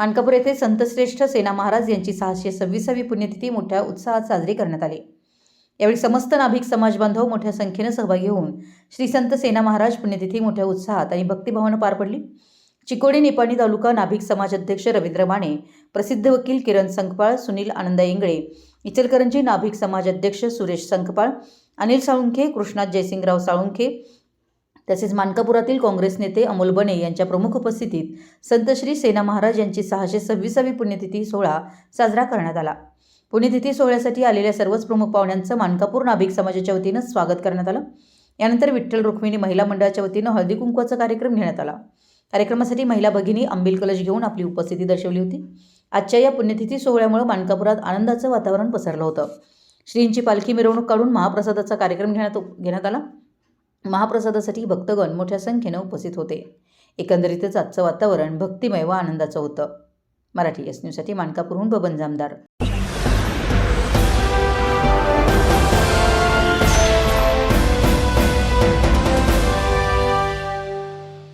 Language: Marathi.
मानकापूर येथे संतश्रेष्ठ सेना महाराज यांची सहाशे सव्वीसावी पुण्यतिथी मोठ्या उत्साहात साजरी करण्यात आली. यावेळी समस्त नाभिक समाज बांधव मोठ्या संख्येनं सहभागी होऊन श्री संत सेना महाराज पुण्यतिथी मोठ्या उत्साहात आणि भक्तिभावानं पार पडली. चिकोडी निपाणी तालुका नाभिक समाज अध्यक्ष रवींद्र माने प्रसिद्ध वकील किरण संकपाळ सुनील आनंदा इंगळे इचलकरंजी नाभिक समाज अध्यक्ष सुरेश संकपाळ अनिल साळुंखे कृष्णात जयसिंगराव साळुंखे तसेच मानकापुरातील काँग्रेस नेते अमोल बने यांच्या प्रमुख उपस्थितीत संत श्री सेना महाराज यांची सहाशे सव्वीसावी पुण्यतिथी सोहळा साजरा करण्यात आला. पुण्यतिथी सोहळ्यासाठी आलेल्या सर्वच प्रमुख पाहुण्यांचं मानकापूर नाभिक समाजाच्या वतीनं स्वागत करण्यात आलं. यानंतर विठ्ठल रुक्मिणी महिला मंडळाच्या वतीनं हळदी कुंकवाचा कार्यक्रम घेण्यात आला. कार्यक्रमासाठी महिला भगिनी आंबील कलश घेऊन आपली उपस्थिती दर्शवली होती. आजच्या या पुण्यतिथी सोहळ्यामुळे मानकापुरात आनंदाचं वातावरण पसरलं होतं. श्रींची पालखी मिरवणूक काढून महाप्रसादाचा कार्यक्रम घेण्यात घेण्यात आला. महाप्रसादासाठी भक्तगण मोठ्या संख्येनं उपस्थित होते. एकंदरीतच आजचं वातावरण भक्तिमय व आनंदाचं होतं. मराठी एस न्यूजसाठी मानकापूरहून बबन जामदार.